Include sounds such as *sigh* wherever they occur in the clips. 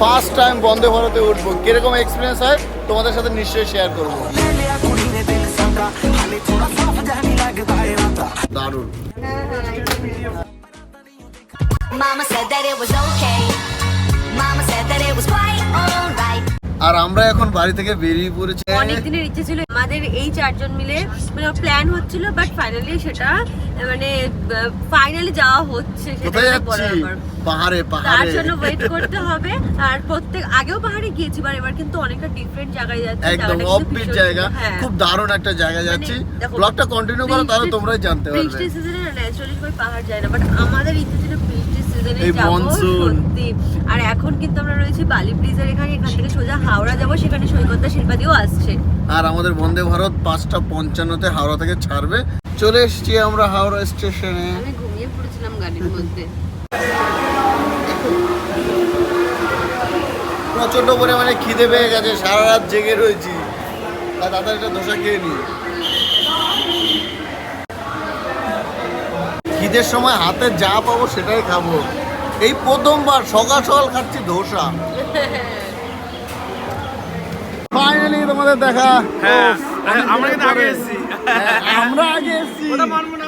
First time বন্দে ভারতে উঠবো কীরকম এক্সপিরিয়েন্স হয়, তোমাদের সাথে নিশ্চয়ই শেয়ার করব দারুণ Mama said that it was okay. Mama said that it was quite alright. আর আমরা এখন বাড়ি থেকে বেরিয়ে পড়েছি। অনেক দিনের ইচ্ছে ছিল আমাদের এই চারজন মিলে মানে প্ল্যান হচ্ছিল বাট ফাইনালি সেটা মানে ফাইনালি যাওয়া হচ্ছে সেটা যাচ্ছি? ব্যাপার। পাহাড়ে তার জন্য ওয়েট করতে হবে আর প্রত্যেক আগেও পাহাড়ে গিয়েছি but এবার কিন্তু অনেকটা ডিফারেন্ট জায়গায় যাচ্ছি একদম অফবিট জায়গা। হ্যাঁ। খুব দারুণ একটা জায়গায় যাচ্ছি। দেখো, ব্লগটা কন্টিনিউ করো তাহলে তোমরাই জানতে পারবে। সিজনে না ন্যাচারালি সবাই পাহাড় যায় না বাট আমাদের ইচ্ছে ছিল বৃষ্টির সিজনে যাব সত্যি। আর এখন কিন্তু আমরা রয়েছি বালি ব্রিজের এখানে এখান থেকে সোজা হাওড়া যাব সেখানে সৈকতদা শিল্পাদিও আসছে। আর আমাদের বন্দে ভারত পাঁচটা পঞ্চান্নতে হাওড়া থেকে ছাড়বে। চলে এসেছি আমরা হাওড়া স্টেশনে। আমি ঘুমিয়ে পড়েছিলাম গাড়ির মধ্যে। প্রচণ্ড পরিমাণে খিদে পেয়ে গেছে সারা রাত জেগে রয়েছি। আর তাদের একটা ধোসা খেয়ে নি। খিদের সময় হাতে যা পাবো সেটাই খাব। এই প্রথমবার সকাল সকাল খাচ্ছি ধোসা। ফাইনালি তোমাদের দেখা। হ্যাঁ, আমরা দিনের কিন্তু আগে এসেছি। হ্যাঁ, আমরা আগে এসেছি। ওটা মানবো না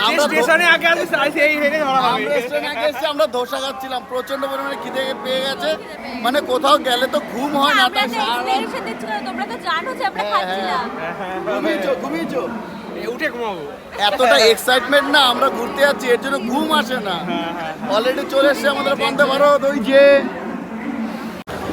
আমরা ধো- স্টেশনে আগে আসি সেই হেরে ধরা হবে। স্টেশনে আগে এসেছি আমরা ধোসা খাচ্ছিলাম। প্রচণ্ড পরিমাণে খিদে পেয়ে গেছে। মানে কোথাও গেলে তো ঘুম হয় না তাই সারা তোমরা তো জানো যে আমরা হ্যাঁ। ঘুমিয়েছো ঘুমিয়েছো? উঠে ঘুমাবো। এতটা এক্সাইটমেন্ট না আমরা ঘুরতে যাচ্ছি এর জন্য ঘুম আসে না। অলরেডি চলে এসছে আমাদের বন্দে ভারত ওই যে।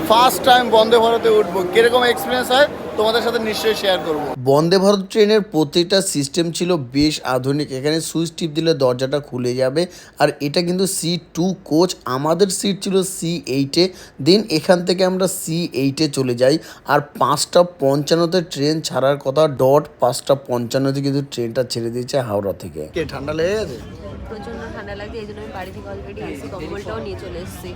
ফার্স্ট টাইম বন্দে ভারতে উঠবো। কীরকম এক্সপিরিয়েন্স হয়? তোমাদের সাথে নিশ্চয়ই শেয়ার করব। বন্দে ভারত ট্রেনের প্রতিটা সিস্টেম ছিল বেশ আধুনিক। এখানে সুইচ টিপ দিলে দরজাটা খুলে যাবে। আর এটা কিন্তু সি টু কোচ আমাদের সিট ছিল সি এইটে দেন এখান থেকে আমরা সি এইটে চলে যাই। আর পাঁচটা পঞ্চান্নতে ট্রেন ছাড়ার কথা ডট পাঁচটা পঞ্চান্নতে কিন্তু ট্রেনটা ছেড়ে দিয়েছে হাওড়া থেকে। কে ঠান্ডা লেগে গেছে? প্রচণ্ড ঠান্ডা লাগছে এই জন্য আমি বাড়ি থেকে অলরেডি এসি কম্বলটাও নিয়ে চলে এসেছি।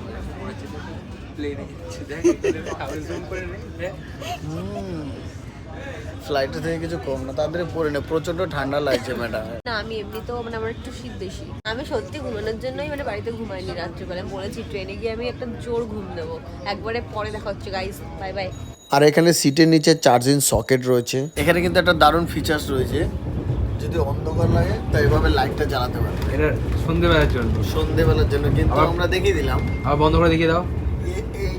ফ্লাইটে থেকে কিছু কম না তাদের পরে না প্রচণ্ড ঠান্ডা লাগছে ম্যাডাম না আমি এমনিতেও মানে আমার একটু শীত বেশি। আমি সত্যি ঘুমানোর জন্যই মানে বাড়িতে ঘুমাইনি রাত্রিবেলা। আমি বলেছি ট্রেনে গিয়ে আমি একটা জোর ঘুম দেবো। একবারে পরে দেখা হচ্ছে গাইস বাই বাই আর এখানে সিটের নিচে চার্জিং সকেট রয়েছে। এখানে কিন্তু একটা দারুণ ফিচার্স রয়েছে। যদি অন্ধকার লাগে তো এইভাবে লাইটটা জ্বালাতে পারে। এটা সন্ধ্যেবেলার জন্য। সন্ধেবেলার জন্য কিন্তু আমরা দেখিয়ে দিলাম। আবার বন্ধ করে দেখিয়ে দাও। এই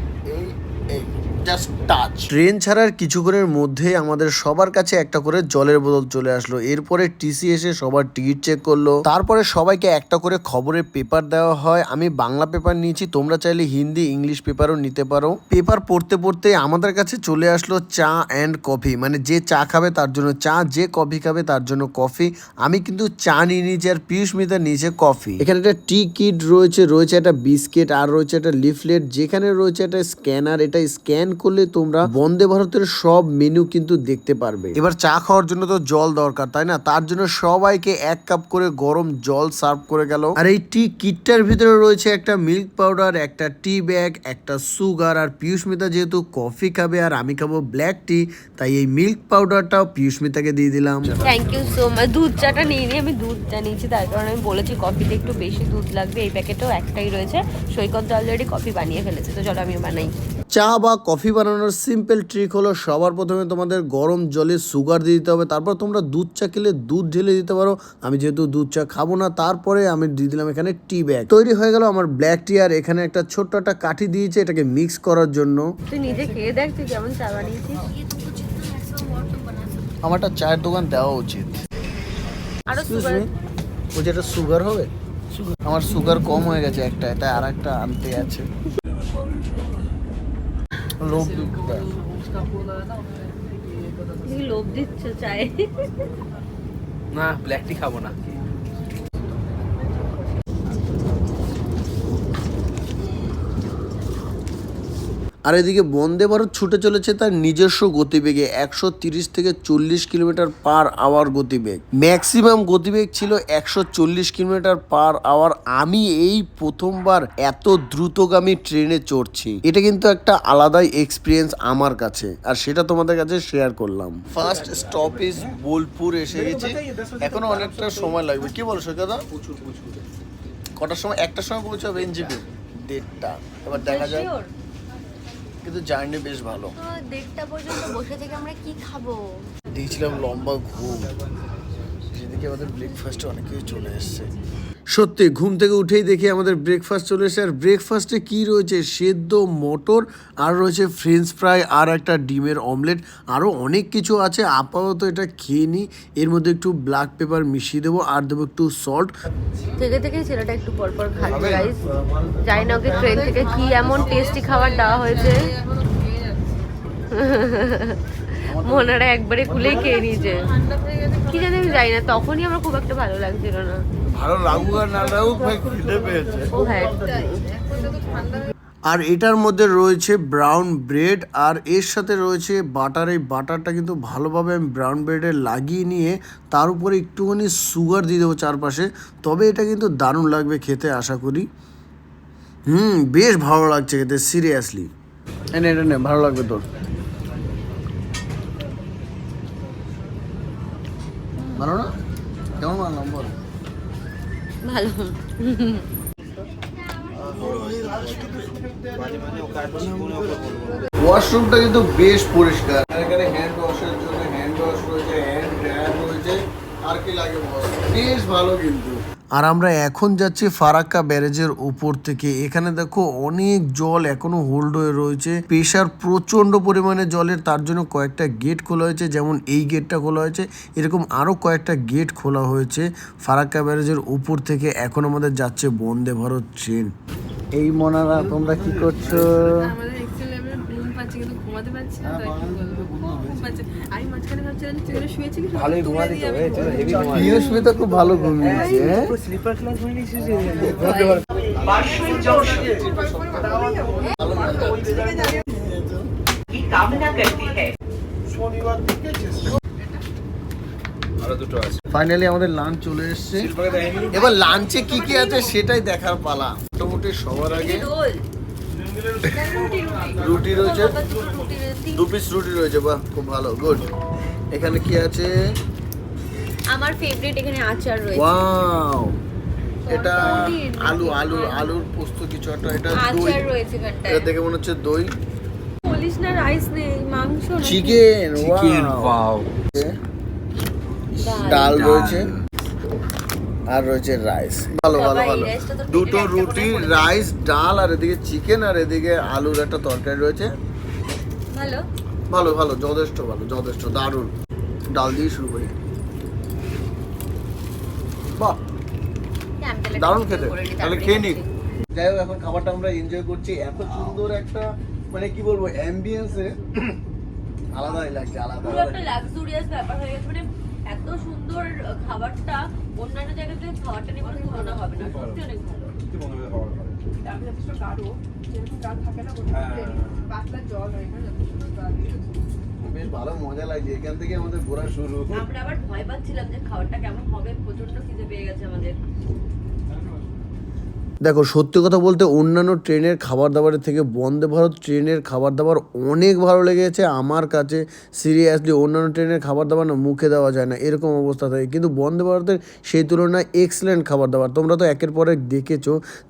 ট্রেন ছাড়ার কিছুক্ষণের মধ্যে আমাদের সবার কাছে একটা করে জলের বোতল চলে আসলো। এরপরে টিসি এসে সবার টিকিট চেক করল। তারপরে সবাইকে একটা করে খবরের পেপার দেওয়া হয়। আমি বাংলা পেপার নিয়েছি, তোমরা চাইলে হিন্দি, ইংলিশ পেপারও নিতে পারো। পেপার পড়তে পড়তে আমাদের কাছে চলে আসলো চা অ্যান্ড কফি মানে যে চা খাবে তার জন্য চা, যে কফি খাবে তার জন্য কফি আমি কিন্তু চা নিয়ে নিয়েছি আর পিয়ুষ মিতা নিয়েছে কফি এখানে একটা টি কিট রয়েছে রয়েছে একটা বিস্কিট আর রয়েছে একটা লিফলেট যেখানে রয়েছে একটা স্ক্যানার এটা স্ক্যান করলে তোমরা বন্দে ভারতের সব মেনু কিন্তু দেখতে পারবে। এবার চা খাওয়ার জন্য তো জল দরকার তাই না? তার জন্য সবাইকে এক কাপ করে গরম জল সার্ভ করে গেল। আর এই টি কিটটার ভিতরে রয়েছে একটা মিল্ক পাউডার একটা টি ব্যাগ একটা সুগার আর পিয়ুষ মিতা যেহেতু কফি খাবে আর আমি খাব ব্ল্যাক টি তাই এই মিল্ক পাউডারটাও পিয়ুষ মিতাকে দিয়ে দিলাম। থ্যাংক ইউ সো মাচ দুধ চাটা নিয়ে নিই আমি দুধ চা নিয়েছি তার কারণে আমি বলেছি কফিতে একটু বেশি দুধ লাগবে এই প্যাকেটেও একটাই রয়েছে। সৈকত অলরেডি কফি বানিয়ে ফেলেছে তো চলো আমিও বানাই। চা বা কফি বানানোর সিম্পল ট্রিক হলো সবার প্রথমে তোমাদের গরম জলে সুগার দিয়ে দিতে হবে তারপর তোমরা দুধ চা খেলে দুধ ঢেলে দিতে পারো। আমি যেহেতু দুধ চা খাব না তারপরে আমি দিয়ে দিলাম এখানে টি ব্যাগ তৈরি হয়ে গেল আমার ব্ল্যাক টি আর এখানে একটা ছোট্ট একটা কাঠি দিয়েছে এটাকে মিক্স করার জন্য। তুই নিজে খেয়ে দেখ তুই কেমন চা বানিয়েছিস। আমার একটা চায়ের দোকান দেওয়া উচিত। আরও সুগার ও যেটা সুগার হবে? আমার সুগার কম হয়ে গেছে একটা তাই আর একটা আনতে আছে। লোভ লোভ দিচ্ছ চাই না ব্ল্যাক টি খাব না। আর এদিকে বন্দে ভারত ছুটে চলেছে তার নিজস্ব গতিবেগে একশো তিরিশ থেকে চল্লিশ কিলোমিটার পার আওয়ার গতিবেগ। ম্যাক্সিমাম গতিবেগ ছিল একশো চল্লিশ কিলোমিটার পার আওয়ার। আমি এই প্রথমবার এত দ্রুতগামী ট্রেনে চড়ছি। এটা কিন্তু একটা আলাদাই এক্সপিরিয়েন্স আমার কাছে। আর সেটা তোমাদের কাছে শেয়ার করলাম। ফার্স্ট স্টপেজ বোলপুর এসে গেছি। এখনও অনেকটা সময় লাগবে। কি বলো সৈকদা কটার সময়? একটার সময় পৌঁছাবে এনজিপি? দেড়টা। এবার দেখা যায় কিন্তু জার্নি বেশ ভালো। দেড়টা পর্যন্ত বসে থেকে আমরা কি খাব? দিয়েছিলাম লম্বা ঘুম। সেদিকে আমাদের ব্রেকফাস্টে অনেক কিছু চলে এসছে। সত্যি ঘুম থেকে উঠেই দেখি আমাদের ব্রেকফাস্ট চলে এসেছে। আর ব্রেকফাস্টে কি রয়েছে? সেদ্ধ মটর আর রয়েছে ফ্রেঞ্চ ফ্রাই আর একটা ডিমের অমলেট আরও অনেক কিছু আছে। আপাতত এটা খেয়ে নিই। এর মধ্যে একটু ব্ল্যাক পেপার মিশিয়ে দেবো আর দেবো একটু সল্ট থেকে থেকে ছেলেটা একটু পর পর খাচ্ছে গাইস জানি না ওকে ট্রেন থেকে কি এমন টেস্টি খাবার দেওয়া হয়েছে। *laughs* মনারা একবারে খুলেই খেয়ে নিয়েছে। কি জানি আমি জানি না তখনই আমার খুব একটা ভালো লাগছিল না। ভালো লাগুক আর না লাগুক ভাই খিদে পেয়েছে। ও হ্যাঁ। আর এটার মধ্যে রয়েছে ব্রাউন ব্রেড আর এর সাথে রয়েছে বাটার এই বাটারটা কিন্তু ভালোভাবে আমি ব্রাউন ব্রেডে লাগিয়ে নিয়ে তার উপরে একটুখানি সুগার দিয়ে দেবো চারপাশে। তবে এটা কিন্তু দারুণ লাগবে খেতে আশা করি। হুম বেশ ভালো লাগছে খেতে সিরিয়াসলি এনে এটা নে ভালো লাগবে তোর। ভালো না? কেমন বানালাম বল ভালো। ওয়াশরুমটা কিন্তু বেশ পরিষ্কার। এখানে হ্যান্ড ওয়াশের জন্য হ্যান্ড ওয়াশ রয়েছে হ্যান্ড ড্রায়ার রয়েছে আর কি লাগে বস বেশ ভালো কিন্তু। আর আমরা এখন যাচ্ছি ফারাক্কা ব্যারেজের উপর থেকে। এখানে দেখো অনেক জল এখনও হোল্ড হয়ে রয়েছে। প্রেশার প্রচণ্ড পরিমাণে জলের, তার জন্য কয়েকটা গেট খোলা হয়েছে। যেমন এই গেটটা খোলা হয়েছে, এরকম আরও কয়েকটা গেট খোলা হয়েছে ফারাক্কা ব্যারেজের উপর থেকে। এখন আমাদের যাচ্ছে বন্দে ভারত ট্রেন। এই মনারা, তোমরা কি করছ? ঘুমাতে পারছি না তো কি বলব ঘুম পাচ্ছে আমি মাঝখানে ভাবছিলাম তুই শুয়েছি কি ভালোই ঘুমালি তো এই তো হেভি ঘুমালি প্রিয়স্মিতা খুব ভালো ঘুমিয়েছে হ্যাঁ স্লিপার ক্লাস হয়ে? নিয়েছিস আরও দুটো আছে। ফাইনালি আমাদের লাঞ্চ চলে এসেছে। এবার লাঞ্চে কি কি আছে সেটাই দেখার পালা। মোটামুটি সবার আগে রুটি রয়েছে? দু পিস রুটি রয়েছে বাহ খুব ভালো গুড এখানে কি আছে? আমার ফেভারিট এখানে আচার রয়েছে। ওয়াও এটা আলু আলু আলুর পোস্ত কিছু একটা এটা দই। আচার রয়েছে এটা দেখে মনে হচ্ছে দই। বলিস না রাইস নেই মাংস চিকেন চিকেন ওয়াও ডাল রয়েছে। আর রয়েছে রাইস। ভালো ভালো ভালো। দুটো রুটি রাইস ডাল আর এদিকে চিকেন আর এদিকে আলুর একটা তরকারি রয়েছে। ভালো। ভালো ভালো যথেষ্ট ভালো যথেষ্ট দারুণ। ডাল দিয়ে শুরু করি। বাহ। দারুণ খেতে। তাহলে খেয়ে নিক যাই হোক এখন খাবারটা আমরা এনজয় করছি। এত সুন্দর একটা মানে কি বলব অ্যাম্বিয়েন্সে আলাদাই লাগছে আলাদা একটা লাক্সুরিয়াস ব্যাপার হয়ে গেছে মানে এত সুন্দর খাবারটা অন্যান্য জায়গাতে খাবারটা নিয়ে কোনো তুলনা হবে না। সত্যি অনেক ভালো। আমি যথেষ্ট গাঢ়। যেরকম গাঢ় থাকে না ওরকম plain। পাতলা জল হয় না যথেষ্ট বেশ ভালো মজা লাগছে। এখান থেকে আমাদের ঘোরা শুরু। আমরা আবার ভয় পাচ্ছিলাম যে খাবারটা কেমন হবে প্রচণ্ড খিদে পেয়ে গেছে আমাদের। দেখো, সত্যি কথা বলতে অন্যান্য ট্রেনের খাবার দাবারের থেকে বন্দে ভারত ট্রেনের খাবার দাবার অনেক ভালো লেগেছে। আমার কাছে সিরিয়াসলি অন্যান্য ট্রেনের খাবার দাবার না মুখে দেওয়া যায় না, এরকম অবস্থা থাকে। কিন্তু বন্দে ভারতের সেই তুলনায় এক্সেলেন্ট খাবার দাবার তোমরা তো একের পর এক দেখেছ।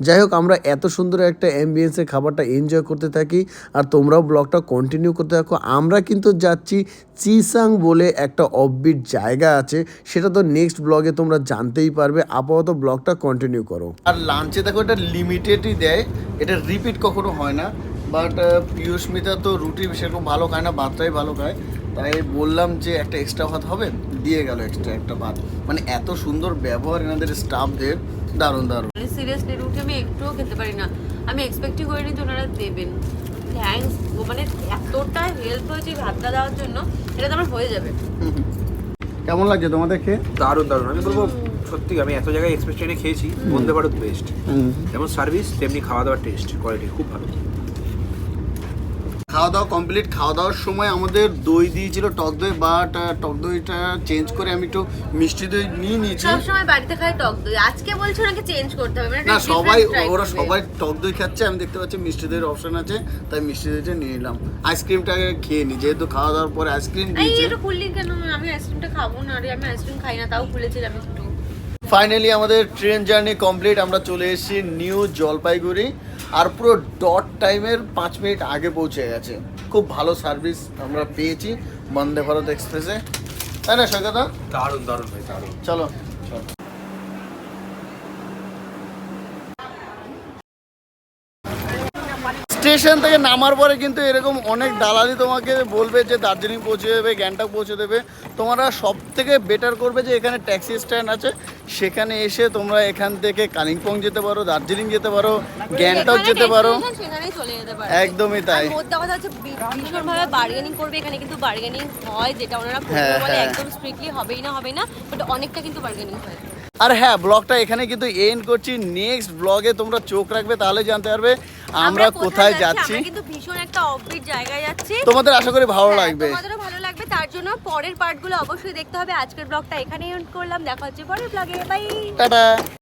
যাই হোক, আমরা এত সুন্দর একটা অ্যাম্বিয়েন্সের খাবারটা এনজয় করতে থাকি আর তোমরাও ব্লগটা কন্টিনিউ করতে থাকো। আমরা কিন্তু যাচ্ছি চিসাং বলে একটা অফবিট জায়গা আছে। সেটা তো নেক্সট ব্লগে তোমরা জানতেই পারবে। আপাতত ব্লগটা কন্টিনিউ করো। আর লাঞ্চে দেখো এটা লিমিটেডই দেয়। এটা রিপিট কখনো হয় না। বাট পিয়ুষ্মিতা তো রুটি সেরকম ভালো খায় না ভাতটাই ভালো খায়। তাই বললাম যে একটা এক্সট্রা ভাত হবে দিয়ে গেল এক্সট্রা একটা ভাত। মানে এত সুন্দর ব্যবহার এনাদের স্টাফদের দারুণ দারুণ। মানে সিরিয়াসলি রুটি আমি একটুও খেতে পারি না। আমি এক্সপেক্টই করিনি যে ওনারা দেবেন। থ্যাঙ্কস মানে এতটা হেল্প হয়েছে ভাতটা দেওয়ার জন্য এটা তো আমার হয়ে যাবে। কেমন লাগছে তোমাদের খেয়ে? দারুণ দারুণ। আমি বলব সত্যি আমি এত জায়গায় এক্সপ্রেস ট্রেনে খেয়েছি বন্দে ভারত বেস্ট যেমন সার্ভিস তেমনি খাওয়া দাওয়ার টেস্ট কোয়ালিটি খুব ভালো। খাওয়া দাওয়া কমপ্লিট খাওয়া দাওয়ার সময় আমাদের দই দিয়েছিল টক দই বাট টক দইটা চেঞ্জ করে আমি একটু মিষ্টি দই নিয়ে নিয়েছি। সব সময় বাড়িতে খাই টক দই। আজকে বলছো নাকি চেঞ্জ করতে হবে? মানে না সবাই ওরা সবাই টক দই খাচ্ছে আমি দেখতে পাচ্ছি মিষ্টি দইয়ের অপশন আছে তাই মিষ্টি দইটা নিয়ে নিলাম আইসক্রিমটা খেয়ে নি যেহেতু খাওয়া দাওয়ার পরে আইসক্রিম এই দিয়েছে। এটা খুললি কেন? আমি আইসক্রিমটা খাব না রে আমি আইসক্রিম খাই না তাও খুলেছিলাম একটু। ফাইনালি আমাদের ট্রেন জার্নি কমপ্লিট আমরা চলে এসেছি নিউ জলপাইগুড়ি আর পুরো ডট টাইমের পাঁচ মিনিট আগে পৌঁছে গেছে। খুব ভালো সার্ভিস আমরা পেয়েছি বন্দে ভারত এক্সপ্রেসে তাই না সৈকতা দারুণ দারুণ ভাই দারুণ। চলো। স্টেশন থেকে নামার পরে কিন্তু এরকম অনেক দালালি তোমাকে বলবে যে দার্জিলিং পৌঁছে দেবে গ্যাংটক পৌঁছে দেবে। তোমরা সব থেকে বেটার করবে যে এখানে ট্যাক্সি স্ট্যান্ড আছে। সেখানে এসে তোমরা এখান থেকে কালিম্পং যেতে পারো দার্জিলিং যেতে পারো গ্যাংটক যেতে পারো। একদমই তাই। আর কথা হচ্ছে ভীষণভাবে বার্গেনিং করবে এখানে কিন্তু বার্গেনিং হয় যেটা ওনারা হ্যাঁ। একদম স্ট্রিক্টলি হবেই না হবে না বাট অনেকটা কিন্তু বার্গেনিং হয়। আর হ্যাঁ ব্লগটা এখানে কিন্তু এন্ড করছি। নেক্সট ব্লগে তোমরা চোখ রাখবে তাহলে জানতে পারবে আমরা কোথায় যাচ্ছি? কিন্তু ভীষণ একটা অফবিট জায়গায় যাচ্ছি। তোমাদের আশা করি ভালো হ্যাঁ, লাগবে। তোমাদেরও ভালো লাগবে। তার জন্য পরের পার্টগুলো অবশ্যই দেখতে হবে। আজকের ব্লগটা এখানেই এন্ড করলাম। দেখা হচ্ছে পরের ব্লগে বাই টাটা।